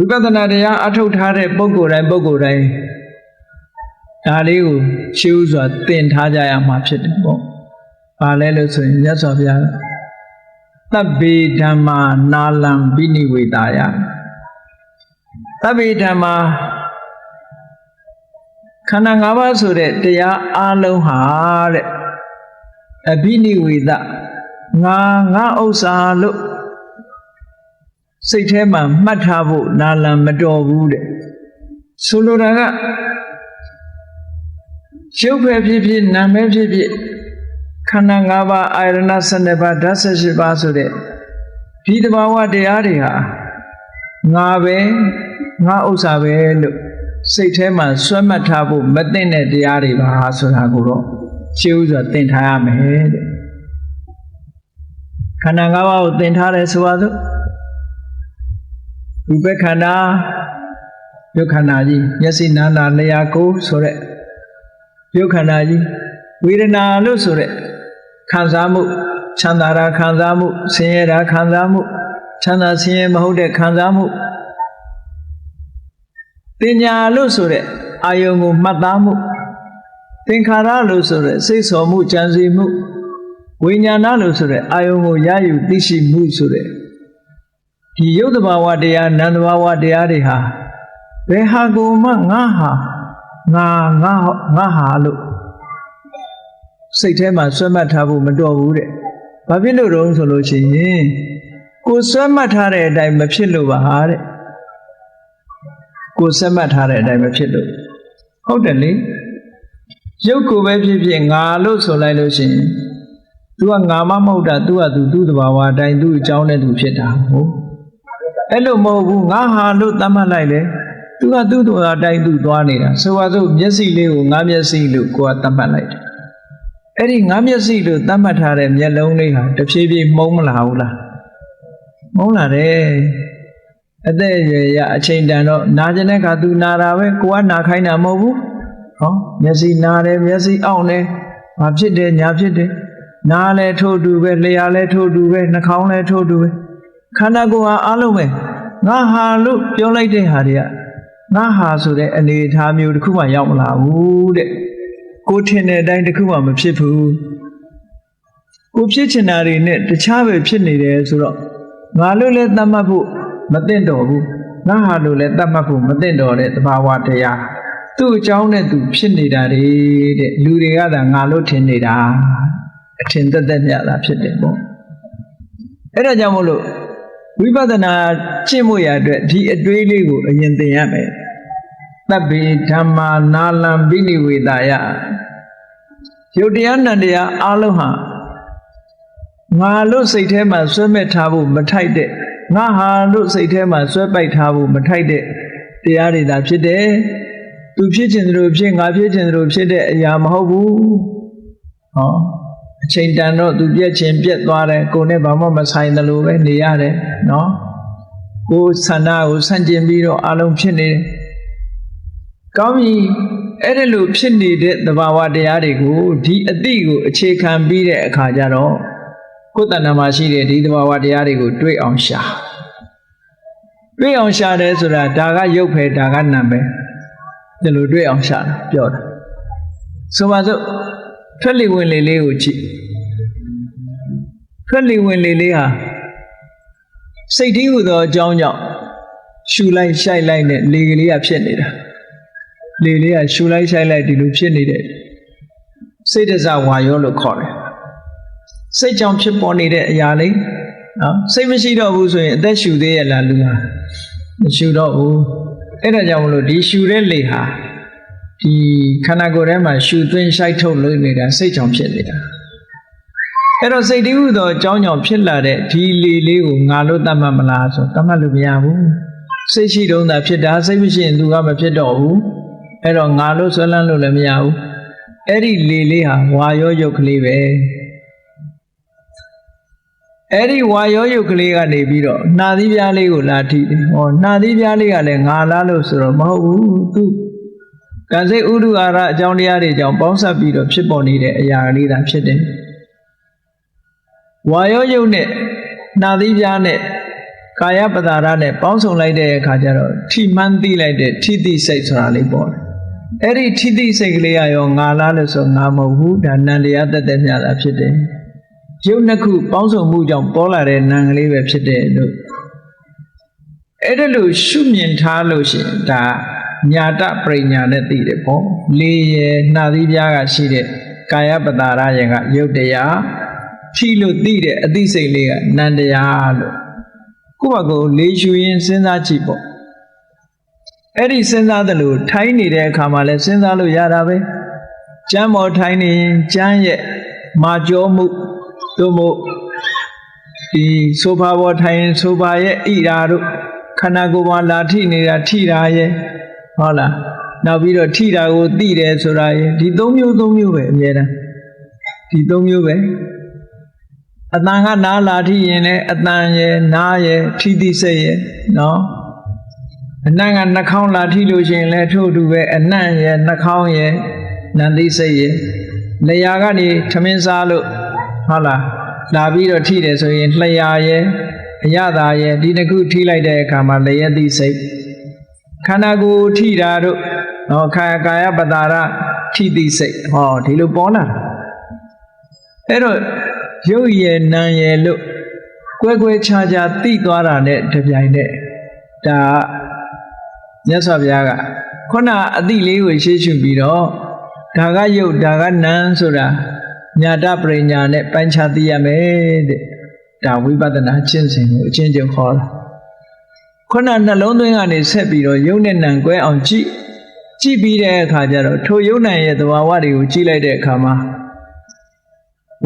ဝိပဿနာတရားအထုတ်ထားတဲ့ပုဂ္ဂိုလ်တိုင်းပုဂ္ဂိုလ်တိုင်းဒါလေးကိုရှင်းဥစွာသင်ထားကြရမှာဖြစ်တယ်ပေါ့။ဘာလဲလို့ဆိုရင်မြတ်စွာဘုရားသဗ္ဗေဓမ္မာနာလံပိနိဝေတာယသဗ္ဗေဓမ္မာခန္ဓာ၅ပါးဆိုတဲ့တရားအလုံးဟာတဲ့အဘိနိဝေဒငါငါဥစ္စာလို့ စိတ်ထဲမှာမှတ်ထားဖို့နာလံမတော်ဘူးတဲ့ဆိုလိုတာကရုပ်ပဲဖြစ်ဖြစ်နာမ်ပဲဖြစ်ဖြစ်ခန္ဓာ၅ပါးအာရဏ12ပါးဓာတ်18ပါးဆိုတဲ့ဒီတဘာဝတရားတွေဟာငါပဲငါဥစ္စာပဲလို့စိတ်ထဲမှာစွဲမှတ်ထားဖို့မသိတဲ့တရားတွေပါဆိုတာကိုတော့ရှင်းဥစွာသင်ထားရမယ်တဲ့ခန္ဓာ၅ပါးကိုသင်ထားတယ်ဆိုပါစို့ ရူပခန္ဓာယုတ်ခန္ဓာကြီးမျက်စိနားနာလျာကိုယ်ဆိုတဲ့ယုတ်ခန္ဓာကြီးဝေဒနာလို့ဆိုတဲ့ခံစားမှုချမ်းသာတာခံစားမှုဆင်းရဲတာခံစားမှုချမ်းသာဆင်းရဲမဟုတ်တဲ့ခံစားမှုတင်ညာလို့ဆိုတဲ့အာယုံကိုမှတ်သားမှုသင်္ခါရလို့ဆိုတဲ့စိတ်ဆော်မှုကြံစည်မှုဝိညာဏလို့ဆိုတဲ့အာယုံကိုရယူသိရှိမှုဆိုတဲ့ ဒီယုတ်တဘာဝတရားနန္တဘာဝတရားတွေဟာဘယ်ဟာကိုမှငါဟာငါငါငါဟာလို့စိတ်ထဲမှာဆွဲမှတ်ထားဖို့မတော်ဘူးတဲ့။ဘာဖြစ်လို့တုံးဆိုလို့ရှိရင်ကိုယ်ဆွဲမှတ်ထားတဲ့အတိုင်းမဖြစ်လို့ပါဟာတဲ့။ကိုယ်ဆွဲမှတ်ထားတဲ့အတိုင်းမဖြစ်လို့ဟုတ်တယ်လေ။ရုပ်ကိုပဲဖြစ်ဖြစ်ငါလို့ဆိုလိုက်လို့ရှိရင် तू ကငါမမဟုတ်တာ तू က तू သူ့တဘာဝအတိုင်းသူ့အကြောင်းနဲ့ तू ဖြစ်တာဟုတ်။ အဲ့လိုမဟုတ်ဘူးငါဟာလို့သတ်မှတ်လိုက်လေသူကသူ့တော်အတိုင်းသူ့သွားနေတာဆိုပါစို့မျက်စိလေးကိုငါမျက်စိလို့ကိုကသတ်မှတ်လိုက်တယ်အဲ့ဒီငါမျက်စိလို့သတ်မှတ်ထားတဲ့မျက်လုံးလေးဟာတဖြည်းဖြည်းမှုံးမလာဘူးလားမှုံးလာတယ်အသက်အရွယ်ရအချိန်တန်တော့နာကျင်တဲ့ခါသူနာတာပဲကိုကနာခိုင်းတာမဟုတ်ဘူးဟောမျက်စိနာတယ်မျက်စိအောင့်တယ်ဘာဖြစ်တယ်ညာဖြစ်တယ်နားလည်းထို့တူပဲလျှာလည်းထို့တူပဲနှာခေါင်းလည်းထို့တူပဲ ခန္ဓာကိုယ်ဟာအလုံးပဲငါဟာလို့ပြောလိုက်တဲ့ဟာတွေကငါဟာဆိုတဲ့အနေအထားမျိုးတစ်ခုမှရောက်မလာဘူးတဲ့ကိုထင်တဲ့အတိုင်းတစ်ခုမှမဖြစ်ဘူးကိုဖြစ်ချင်တာတွေနဲ့တခြားပဲဖြစ်နေတယ်ဆိုတော့ငါလို့လည်းသတ်မှတ်ဖို့မသင့်တော်ဘူးငါဟာလို့လည်းသတ်မှတ်ဖို့မသင့်တော်တဲ့သဘာဝတရားသူ့အကြောင်းနဲ့သူဖြစ်နေတာတွေတဲ့လူတွေကသာငါလို့ထင်နေတာအထင်သက်သက်မြတာဖြစ်တယ်ပေါ့အဲ့ဒါကြောင့်မို့လို့ ဝိပဿနာကျင့်မှုရအတွက်ဒီအတွေးလေးကိုအရင်သင်ရမယ်သဗ္ဗေဓမ္မာနာလံပိနိဝေတာယယုတ်တရားနံတရားအလုံးဟာငါလို့စိတ်ထဲမှာဆွဲမဲ့ထားဖို့မထိုက်တဲ့ငါဟာလို့စိတ်ထဲမှာဆွဲပိုက်ထားဖို့မထိုက်တဲ့တရားတွေသာဖြစ်တယ်သူဖြစ်ခြင်းတို့ဖြစ်ငါဖြစ်ခြင်းတို့ဖြစ်တဲ့အရာမဟုတ်ဘူးဟော အချိန်တန်တော့သူပြက်ချင်းပြက်သွားတယ်ကိုယ်နဲ့ဘာမှမဆိုင်တယ်လို့ပဲနေရတယ်နော်ကိုယ်ဆန္ဒကိုဆန့်ကျင်ပြီးတော့အလုံးဖြစ်နေတယ်ကောင်းပြီအဲ့ဒါလို့ဖြစ်နေတဲ့သဘာဝတရားတွေကိုဒီအတိကိုအခြေခံပြီးတဲ့အခါကျတော့ကိုယ်တဏ္ဍာမှာရှိတဲ့ဒီသဘာဝတရားတွေကိုတွေ့အောင်ရှာတွေ့အောင်ရှာတယ်ဆိုတာဒါကရုပ်ပဲဒါကနာမ်ပဲဒီလိုတွေ့အောင်ရှာတာပြောတာဆိုပါစို့ ထွက်လေဝင်လေလေးကိုကြည့်ထွက်လေဝင်လေလေးဟာစိတ်တည်းဟူသောအကြောင်းကြောင့်ရှူလိုက်ရှိုက်လိုက်နဲ့လေကလေးကဖြစ်နေတာလေလေးကရှူလိုက်ရှိုက်လိုက်ဒီလိုဖြစ်နေတယ်စိတ်တစဝါယောလို့ခေါ်တယ်စိတ်ကြောင့်ဖြစ်ပေါ်နေတဲ့အရာလေးနော်စိတ်မရှိတော့ဘူးဆိုရင်အသက်ရှူသေးရလားလူဟာမရှူတော့ဘူးအဲ့ဒါကြောင့်မလို့ဒီရှူတဲ့လေဟာ ဒီခန္ဓာကိုယ်ထဲမှာရှူသွင်းရှိုက်ထုတ်လို့နေတာစိတ်ကြောင့်ဖြစ်နေတာအဲ့တော့စိတ်တည်းဟူသောအကြောင်းကြောင့်ဖြစ်လာတဲ့ဒီလေလေးကိုငါလို့သတ်မှတ်မလားဆိုသတ်မှတ်လို့မရဘူးစိတ်ရှိတုံးသာဖြစ်တာစိတ်မရှိရင်သူကမဖြစ်တော့ဘူးအဲ့တော့ငါလို့ဆွဲလန်းလို့လည်းမရဘူးအဲ့ဒီလေလေးဟာဝါရောယုတ်ကလေးပဲအဲ့ဒီဝါရောယုတ်ကလေးကနေပြီးတော့နှာသီးပြားလေးကိုလာထိတယ်ဟောနှာသီးပြားလေးကလည်းငါလားလို့ဆိုတော့မဟုတ်ဘူးသူ ကံစိတ်ဥဒုအာရအကြောင်းတရားတွေကြောင့်ပေါင်းစပ်ပြီးတော့ဖြစ်ပေါ်နေတဲ့အရာလေးသာဖြစ်တယ်ဝါရောယုတ်နဲ့နှာသီးပြားနဲ့ကာယပတာရနဲ့ပေါင်းစုံလိုက်တဲ့အခါကျတော့ထိမှန်းသိလိုက်တဲ့ထိတိစိတ်ဆိုတာလေးပေါ်တယ်အဲ့ဒီထိတိစိတ်ကလေးကရောငါလားလို့ဆိုငါမဟုတ်ဘူးဒါနန္တရားတက်တက်မြတာဖြစ်တယ်ရုပ်နှစ်ခုပေါင်းစုံမှုကြောင့်ပေါ်လာတဲ့နာမ်ကလေးပဲဖြစ်တယ်လို့အဲ့ဒါလို့ရှုမြင်ထားလို့ရှိရင်ဒါ ညာတပရိညာနဲ့သိတယ်ပေါ့လေရနှာသီးပြားကရှိတဲ့ကာယပတာရယကရုပ်တရားထိလို့သိတဲ့အသိစိတ်လေးကနန္တရားလို့ကိုယ့်ဘကိုလေးရှူရင်းစဉ်းစားကြည့်ပေါ့အဲ့ဒီစဉ်းစားတယ်လို့ထိုင်းနေတဲ့အခါမှာလည်းစဉ်းစားလို့ရတာပဲကျမ်းမော်ထိုင်းနေရင်ကျမ်းရဲ့မာကြောမှုသို့မဟုတ်ဒီဆိုဖာဘောထိုင်ရင်ဆိုဖာရဲ့ဣရာတို့ခန္ဓာကိုယ်မှာလာထိနေတာထိတာရဲ့ ဟုတ်လားနောက်ပြီးတော့ထိတာကိုသိတယ်ဆိုတာရဲ့ဒီသုံးမျိုးသုံးမျိုးပဲအများတန်းဒီသုံးမျိုးပဲအတန်ကနားလာထိရင်လည်းအတန်ရဲ့နားရဲ့ထိသိစိတ်ရဲ့နော်အနံ့ကနှာခေါင်းလာထိလို့ရှိရင်လည်းထို့အတူပဲအနံ့ရဲ့နှာခေါင်းရဲ့နန္တိစိတ်ရဲ့နေရာကနေထမင်းစားလို့ဟုတ်လားလာပြီးတော့ထိတယ်ဆိုရင်လျှာရဲ့အရသာရဲ့ဒီတစ်ခုထိလိုက်တဲ့အခါမှာလျက်သိစိတ် ခန္ဓာကိုယ်ထိတာတို့ဟောခါကာယပတာရထိသိစိတ်ဟောဒီလိုပေါ်လာတာအဲ့တော့ရုပ်ရည်နာမ်ရည်လို့ကွဲကွဲခြားခြားသိသွားတာနဲ့တပြိုင်နက်ဒါမြတ်စွာဘုရားကခုနအတိလေးကိုရှေ့ရှုပြီးတော့ဒါကရုပ်ဒါကနာမ်ဆိုတာညာတပရိညာနဲ့ပိုင်းခြားသိရမယ်တဲ့ဒါဝိပဿနာကျင့်စဉ်ကိုအချင်းချင်းခေါ်တာ ခုနနှလုံးသွင်းကနေဆက်ပြီးတော့ယုံနဲ့နံကွဲအောင်ကြည့်ကြည့်ပြီးတဲ့အခါကျတော့ထိုယုံနံရဲ့သဘာဝတွေကိုကြည့်လိုက်တဲ့အခါမှာ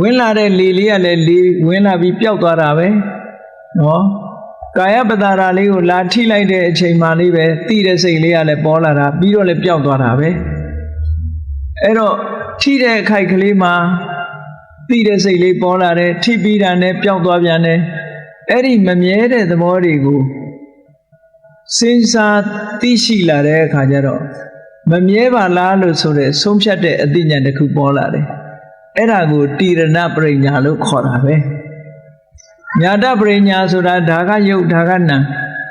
ဝင်လာတဲ့လေလေးကလည်းလေဝင်လာပြီးပျောက်သွားတာပဲနော်ကာယပတာရာလေးကိုလာထိလိုက်တဲ့အချိန်မှလေးပဲတိတဲ့စိတ်လေးကလည်းပေါ်လာတာပြီးတော့လည်းပျောက်သွားတာပဲအဲ့တော့ထိတဲ့အခိုက်ကလေးမှာတိတဲ့စိတ်လေးပေါ်လာတယ်ထိပြီးတာနဲ့ပျောက်သွားပြန်တယ်အဲ့ဒီမမြဲတဲ့သဘောတွေကို စဉ်းစားသိရှိလာတဲ့အခါကျတော့မမြဲပါလားလို့ဆိုတဲ့ဆုံးဖြတ်တဲ့အသိဉာဏ်တစ်ခုပေါ်လာတယ်အဲ့ဒါကိုတိရဏပရိညာလို့ခေါ်တာပဲညာတပရိညာဆိုတာဒါကယုတ်ဒါကနံ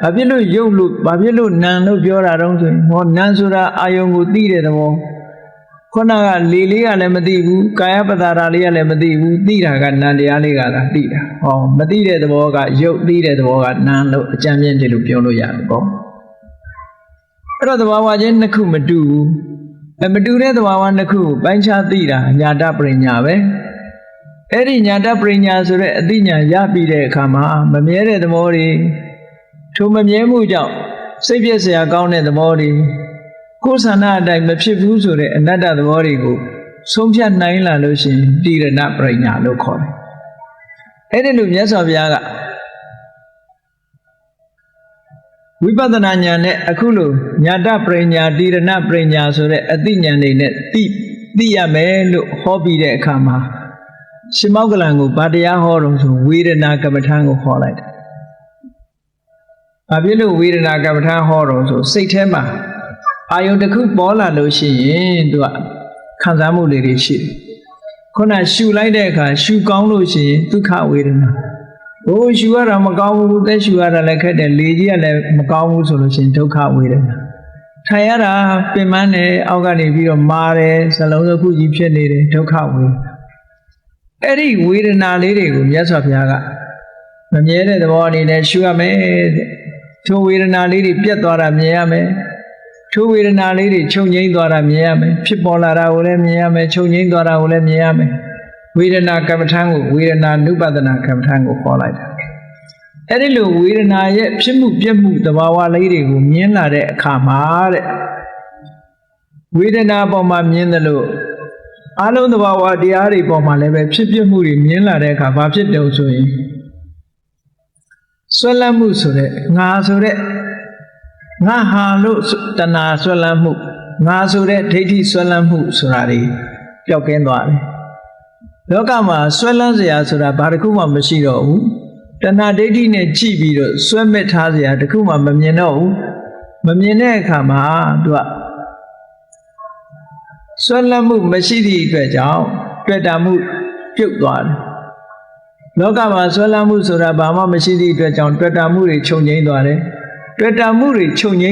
ဘာဖြစ်လို့ယုတ်လို့ဘာဖြစ်လို့နံလို့ပြောတာတုံးဆိုရင်ဟောနံဆိုတာအာယုံကိုသိတဲ့သဘော ခုနကလေလေးကလည်းမသိဘူးကာယပတာရာလေးကလည်းမသိဘူးသိတာကနံတရားလေးကသာသိတာဟောမသိတဲ့သဘောကယုတ်သိတဲ့သဘောကနံလို့အကြံပြင်းတယ်လို့ပြောလို့ရတယ်ပေါ့အဲ့တော့သဘာဝချင်းနှစ်ခုမတူဘူးအမတူတဲ့သဘာဝနှစ်ခုကိုပိုင်းခြားသိတာညာတပရိညာပဲအဲ့ဒီညာတပရိညာဆိုတဲ့အသိဉာဏ်ရပြီးတဲ့အခါမှာမမြဲတဲ့သဘောတွေထိုမမြဲမှုကြောင့်စိတ်ပြည့်စရာကောင်းတဲ့သဘောတွေ ကိုယ်ဆန္ဒအတိုင်းမဖြစ်ဘူးဆိုတဲ့အနတ္တသဘောတွေကိုဆုံးဖြတ်နိုင်လာလို့ရှိရင်တိရဏပရိညာလို့ခေါ်တယ်အဲ့ဒီလိုမြတ်စွာဘုရားကဝိပဿနာဉာဏ်နဲ့အခုလိုညာတပရိညာတိရဏပရိညာဆိုတဲ့အသိဉာဏ်တွေနဲ့သိသိရမယ်လို့ဟောပြီးတဲ့အခါမှာရှင်မောကလံကိုဗာတရားဟောတော့ဆိုဝေဒနာကမ္မထံကိုဟောလိုက်တယ်။ဘာဖြစ်လို့ဝေဒနာကမ္မထံဟောတော့ဆိုစိတ်ထဲမှာ အာယုန်တစ်ခုပေါ်လာလို့ရှိရင်သူကခံစားမှုလေးတွေရှိတယ်။ခုနရှူလိုက်တဲ့အခါရှူကောင်းလို့ရှိရင်ဒုက္ခဝေဒနာ။ဟိုရှူရတာမကောင်းဘူးသက်ရှူရတာလည်းခက်တယ်လေကြီးကလည်းမကောင်းဘူးဆိုလို့ရှိရင်ဒုက္ခဝေဒနာ။ထိုင်ရတာပင်ပန်းတယ်အောက်ကနေပြီးတော့မာတယ်စလုံးစုပ်ခုကြီးဖြစ်နေတယ်ဒုက္ခဝေဒနာ။အဲ့ဒီဝေဒနာလေးတွေကိုမြတ်စွာဘုရားကမမြဲတဲ့သဘောအနေနဲ့ရှုရမယ်တဲ့။ထိုဝေဒနာလေးတွေပြတ်သွားတာမြင်ရမယ်။ ထိုဝေဒနာလေးတွေချုပ်ငိမ့်သွားတာမြင်ရမယ်။ဖြစ်ပေါ်လာတာကိုလည်းမြင်ရမယ်။ချုပ်ငိမ့်သွားတာကိုလည်းမြင်ရမယ်။ဝေဒနာကမ္မထံကိုဝေဒနာနုပဒနာကမ္မထံကိုခေါ်လိုက်တာ။အဲ့ဒီလိုဝေဒနာရဲ့ဖြစ်မှုပြက်မှုသဘာဝလေးတွေကိုမြင်လာတဲ့အခါမှာတဲ့ဝေဒနာပေါ်မှာမြင်တယ်လို့အလုံးသဘာဝတရားတွေပေါ်မှာလည်းပဲဖြစ်ပြမှုတွေမြင်လာတဲ့အခါဘာဖြစ်တယ်ဆိုရင်ဆွဲလန်းမှုဆိုတဲ့ငါဆိုတဲ့ ငါဟာလို့တဏှာဆွဲလန်းမှုငါဆိုတဲ့ဒိဋ္ဌိဆွဲလန်းမှုဆိုတာတွေပျောက်ကင်းသွားတယ်လောကမှာဆွဲလန်းစရာဆိုတာဘာတစ်ခုမှမရှိတော့ဘူးတဏှာဒိဋ္ဌိနဲ့ကြည့်ပြီးတော့ဆွဲမဲ့ထားစရာတစ်ခုမှမမြင်တော့ဘူးမမြင်တဲ့အခါမှာသူကဆွဲလန်းမှုမရှိသည့်အတွက်ကြောင့်တွေ့တာမှုပြုတ်သွားတယ်လောကမှာဆွဲလန်းမှုဆိုတာဘာမှမရှိသည့်အတွက်ကြောင့်တွေ့တာမှုတွေချုပ်ငြိမ်းသွားတယ် တွေ့တာမှုတွေချုပ်ငြိမ်း